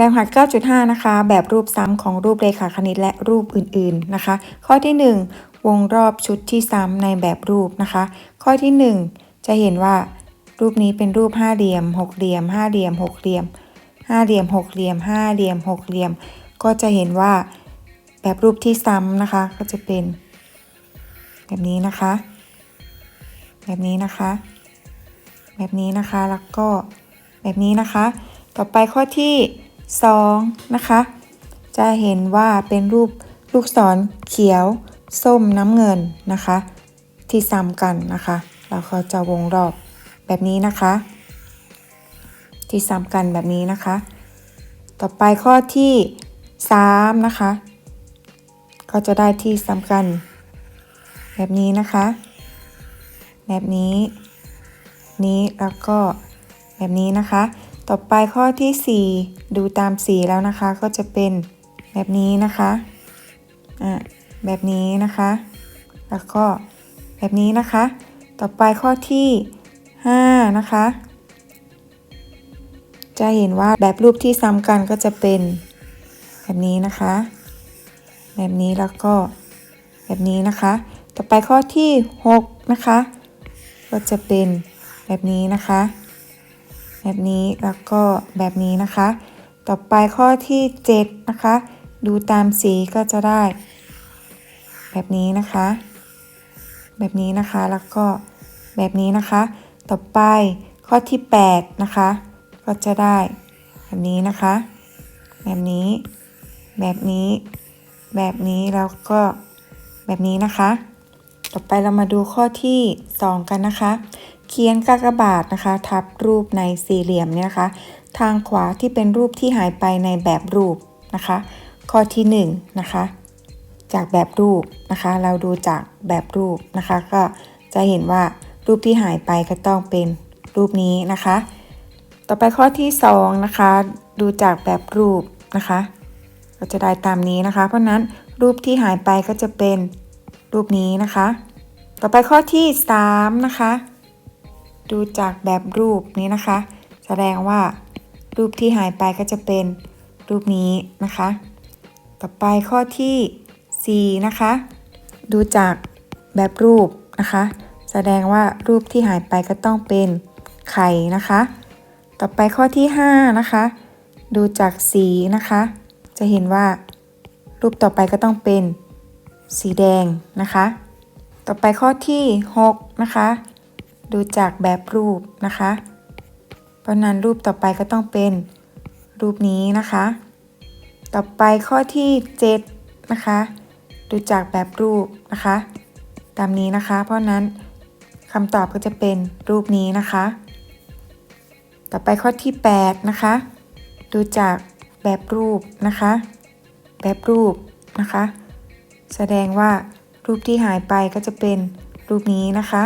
แบบหัด 9.5 นะคะ แบบรูปซ้ำของรูปเรขาคณิตและรูปอื่นๆนะคะ ข้อที่ 1 วงรอบชุดที่ซ้ำในแบบรูปนะคะ ข้อที่ 1 จะเห็นว่า รูปนี้เป็นรูปห้าเหลี่ยมหกเหลี่ยมห้าเหลี่ยมหกเหลี่ยมห้าเหลี่ยมหกเหลี่ยมห้าเหลี่ยมหกเหลี่ยม ก็จะเห็นว่าแบบรูปที่ซ้ำนะคะ ก็จะเป็น แบบนี้นะคะ แบบนี้นะคะ แบบนี้นะคะแล้วก็แบบนี้นะคะ ต่อไปข้อที่ 2 นะคะ จะเห็นว่าเป็นรูปลูกศรเขียว ส้มน้ำเงินนะคะ ที่ซ้ำกันนะคะแล้วก็จะวงรอบแบบนี้นะคะ ที่ซ้ำกันแบบนี้นะคะ ต่อไปข้อที่ 3 นะคะ ก็จะได้ที่ซ้ำกัน แบบนี้นะคะ แบบนี้ นี้แล้วก็แบบนี้นะคะ ต่อไปข้อที่ 4 ดูตามสีแล้วนะคะก็จะเป็นแบบนี้นะคะอะแบบนี้นะคะ แล้วก็แบบนี้นะคะ ต่อไปข้อที่ 5 นะคะ จะเห็นว่าแบบรูปที่ซ้ำกันก็จะเป็นแบบนี้นะคะ แบบนี้แล้วก็แบบนี้นะคะ ต่อไปข้อที่ 6 นะคะ ก็จะเป็นแบบนี้นะคะ แบบนี้แล้วก็แบบนี้นะคะ ต่อไปข้อที่ 7 นะคะ ดูตามสีก็จะได้ แบบนี้นะคะ แบบนี้นะคะแล้วก็แบบนี้นะคะ ต่อไปข้อที่ 8 นะคะ ก็จะได้ แบบนี้นะคะ แบบนี้ แบบนี้ แบบนี้แล้วก็แบบนี้นะคะ ต่อไปเรามาดูข้อที่ 2 กันนะคะ เขียนกากบาทนะคะ ทับรูปในสี่เหลี่ยมเนี่ยนะคะ ทางขวาที่เป็นรูปที่หายไปในแบบรูปนะคะ ข้อที่1นนะคะ จากแบบรูปนะคะ เราดูจากแบบรูปนะคะ ก็จะเห็นว่ารูปที่หายไปก็ต้องเป็นรูปนี้นะคะ ต่อไปข้อที่2นะคะ ดูจากแบบรูปนะคะ ก็จะได้ตามนี้นะคะ เพราะฉะนั้นรูปที่หายไปก็จะเป็นรูปนี้นะคะ ต่อไปข้อที่3นะคะ ดูจากแบบรูปนี้นะคะ แสดงว่ารูปที่หายไปก็จะเป็นรูปนี้นะคะ ต่อไปข้อที่ 4 นะคะ ดูจากแบบรูปนะคะ แสดงว่ารูปที่หายไปก็ต้องเป็นไข่นะคะ ต่อไปข้อที่ 5 นะคะ ดูจากสีนะคะ จะเห็นว่ารูปต่อไปก็ต้องเป็นสีแดงนะคะ ต่อไปข้อที่ 6 นะคะ ดูจากแบบรูปนะคะ เพราะนั้นรูปต่อไปก็ต้องเป็นรูปนี้นะคะ ต่อไปข้อที่ 7 นะคะ ดูจากแบบรูปนะคะ ตามนี้นะคะ เพราะนั้นคำตอบก็จะเป็นรูปนี้นะคะ ต่อไปข้อที่ 8 นะคะ ดูจากแบบรูปนะคะ แบบรูปนะคะ แสดงว่ารูปที่หายไปก็จะเป็นรูปนี้นะคะ